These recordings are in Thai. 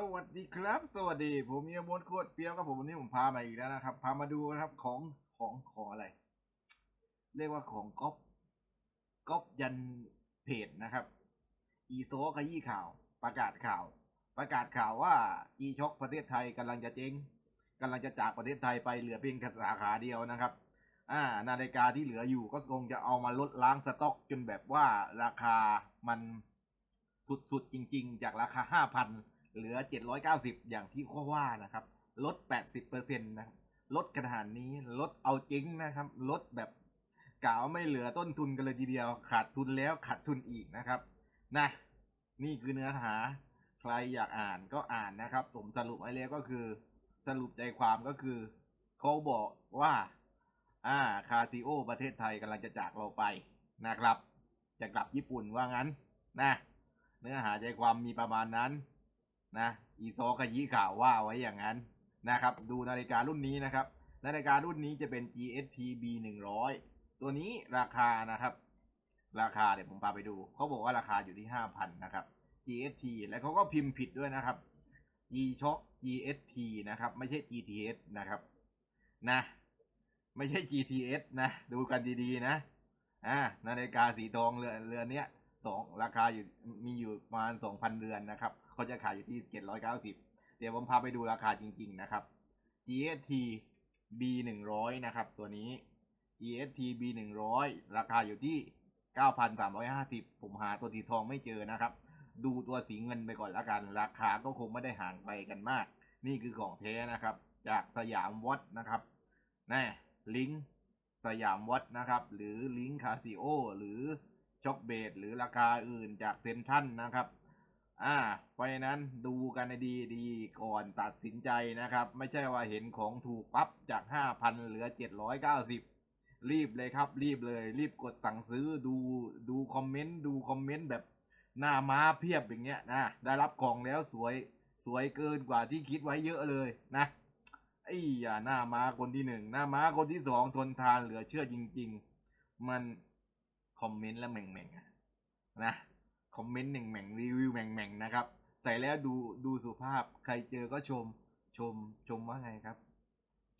สวัสดีครับ สวัสดี ผมเมียมดโคตรเปียวครับผมวันนี้ผมพามาอีกแล้วนะครับ พามาดูนะครับของของของอะไร เรียกว่าของก๊อปก๊อปยันเพจนะครับ อีโซขยี้ข่าว ประกาศข่าว ประกาศข่าวว่าจีช็อกประเทศไทยกำลังจะเจ๊งกำลังจะจากประเทศไทยไปเหลือเพียงสาขาเดียวนะครับ อ่า นาฬิกาที่เหลืออยู่ก็คงจะเอามาลดล้างสต็อก จนแบบว่าราคามันสุดๆจริง ๆ จากราคา5,000 เหลือ 790 อย่างที่เขาว่านะครับ ลด 80%นะครับลดกระดานนี้ลดเอาจริงนะครับลดแบบกล่าวไม่เหลือต้นทุนกันเลยทีเดียว ขาดทุนแล้วขาดทุนอีกนะครับนะนี่คือเนื้อหา ใครอยากอ่านก็อ่านนะครับ ผมสรุปไว้แล้วก็คือ สรุปใจความก็คือเขาบอกว่าอ่าคาซิโอ ประเทศไทยกำลังจะจากเราไปนะครับ จะกลับญี่ปุ่นว่างั้นนะเนื้อหาใจความมีประมาณนั้น นะอีซอขยี้ข่าวว่าไว้อย่างนั้นนะครับ ดูนาฬิการุ่นนี้นะครับนาฬิการุ่นนี้จะเป็น GST B 100 ตัวนี้ราคานะครับ ราคาเดี๋ยวผมพาไปดูเขาบอกว่าราคาอยู่ที่ 5,000 นะครับ GST แล้วเขาก็พิมพ์ผิดด้วยนะครับ G Shock GST นะครับ ไม่ใช่ GTS นะครับ นะ ไม่ใช่ GTS นะ ดูกันดีๆนะ อ่านาฬิกาสีทองเรือนเรือนเนี้ย สองราคาอยู่มีอยู่ประมาณสองพันเรือนนะครับเขาจะขายอยู่ที่เจ็ดร้อยเก้าสิบเดี๋ยวผมพาไปดูราคาจริง ๆ นะครับ GST B หนึ่งร้อยนะครับ ตัวนี้ GST B หนึ่งร้อยราคาอยู่ที่เก้าพันสามร้อยห้าสิบผมหาตัวสีทองไม่เจอนะครับ ดูตัวสีเงินไปก่อนละกัน ราคาก็คงไม่ได้ห่างไปกันมาก นี่คือของแท้นะครับ จากสยามวัดนะครับแน่ลิงก์สยามวัดนะครับ หรือลิงก์คาซิโอหรือ ช็อกเบดหรือราคาอื่นจากเซนทันนะครับ อ่า เพราะฉะนั้นดูกันให้ดีดีๆก่อนตัดสินใจนะครับ ไม่ใช่ว่าเห็นของถูกปั๊บจาก 5,000 เหลือ 790 รีบเลยครับ รีบเลย รีบกดสั่งซื้อดูดูคอมเมนต์ดูคอมเมนต์แบบหน้าม้าเพียบอย่างเงี้ยนะได้รับของแล้วสวยสวยเกินกว่าที่คิดไว้เยอะเลยนะไอ้ย่าหน้าม้าคนที่หนึ่งหน้าม้าคนที่สองทนทานเหลือเชื่อจริง ๆ มัน คอมเมนต์แล้วแหม่งๆอะนะคอมเมนต์แหม่งๆรีวิวแหม่งๆนะครับ ใส่แล้วดูดูสุภาพใครเจอก็ชม ชมชมว่าไงครับ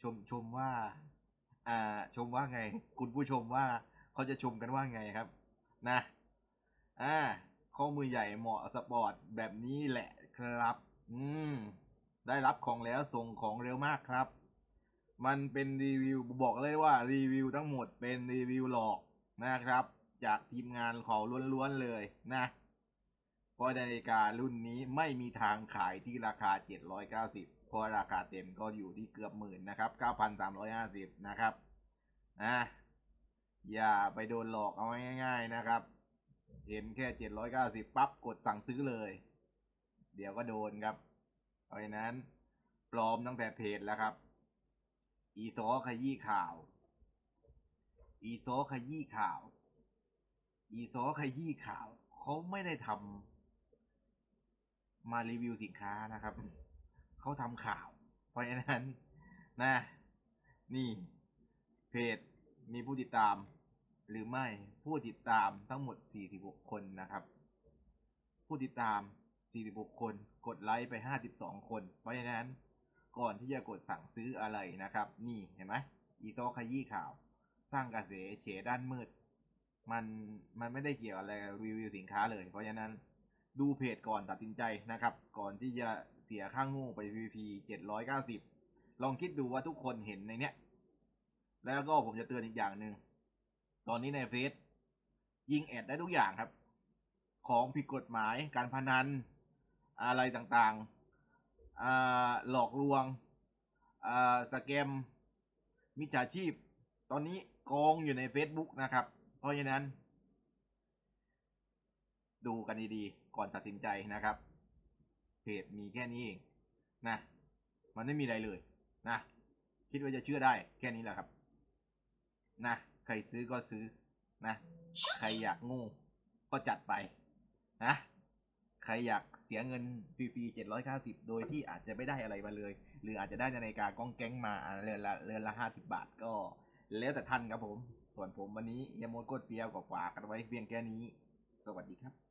ชมชมว่า อ่าชมว่าไง คุณผู้ชมว่าเขาจะชมกันว่าไงครับ นะอ่าข้อมือใหญ่เหมาะสปอร์ตแบบนี้แหละครับ อืม ได้รับของแล้วส่งของเร็วมากครับ มันเป็นรีวิวบอกเลยว่ารีวิวทั้งหมดเป็นรีวิวหลอกนะครับ จากทีมงานเขาล้วนๆเลยนะเพราะนาฬิการุ่นนี้ไม่มีทางขายที่ราคา 790 เพราะราคาเต็มก็อยู่ที่เกือบหมื่นนะครับ 9,350 นะครับอะอย่าไปโดนหลอกเอาง่าย ๆนะครับ เห็นแค่ 790 ปั๊บกดสั่งซื้อเลย เดี๋ยวก็โดนครับ เพราะฉะนั้นปลอมตั้งแต่เพจแล้วครับ อีโซขยี้ข่าว อีโซขยี้ข่าว อีโซขยี้ข่าวเขาไม่ได้ทำมารีวิวสินค้านะครับ เขาทำข่าว เพราะฉะนั้นนะ นี่ เพจมีผู้ติดตาม หรือไม่ผู้ติดตามทั้งหมด 46 คนนะครับ ผู้ติดตาม 46 คน กดไลค์ไป 52 คน เพราะฉะนั้นก่อนที่จะกดสั่งซื้ออะไรนะครับ นี่เห็นไหมอีโซขยี้ข่าว สร้างกระแสเฉด้านมืด มันมันไม่ได้เกี่ยวอะไรรีวิวสินค้าเลย เพราะฉะนั้นดูเพจก่อนตัดสินใจนะครับ ก่อนที่จะเสียค่างโง่ไป VP 790 ลองคิดดูว่าทุกคนเห็นในเนี้ย แล้วก็ผมจะเตือนอีกอย่างหนึ่ง ตอนนี้ในเฟซยิงแอดได้ทุกอย่างครับ ของผิดกฎหมายการพนันอะไรต่างๆอ่าหลอกลวงอ่าสแกมมิจฉาชีพ ตอนนี้กองอยู่ใน Facebook นะครับ ราะฉะนั้น ดูกันดีๆ ก่อนตัดสินใจนะครับ เพจมีแค่นี้เองนะ มันไม่มีอะไรเลยนะ คิดว่าจะเชื่อได้แค่นี้แหละครับ นะ ใครซื้อก็ซื้อนะ ใครอยากงูก็จัดไปนะ ใครอยากเสียเงินฟรีๆ790โดยที่อาจจะไม่ได้อะไรมาเลย หรืออาจจะได้นาฬิกาก้องแก๊งมาเรือนละเรือนละ50บาทก็ แล้วแต่ท่านครับผม ส่วนผมวันนี้ยามดกดเปียวก็ฝากกันไว้เพียงแค่นี้ สวัสดีครับ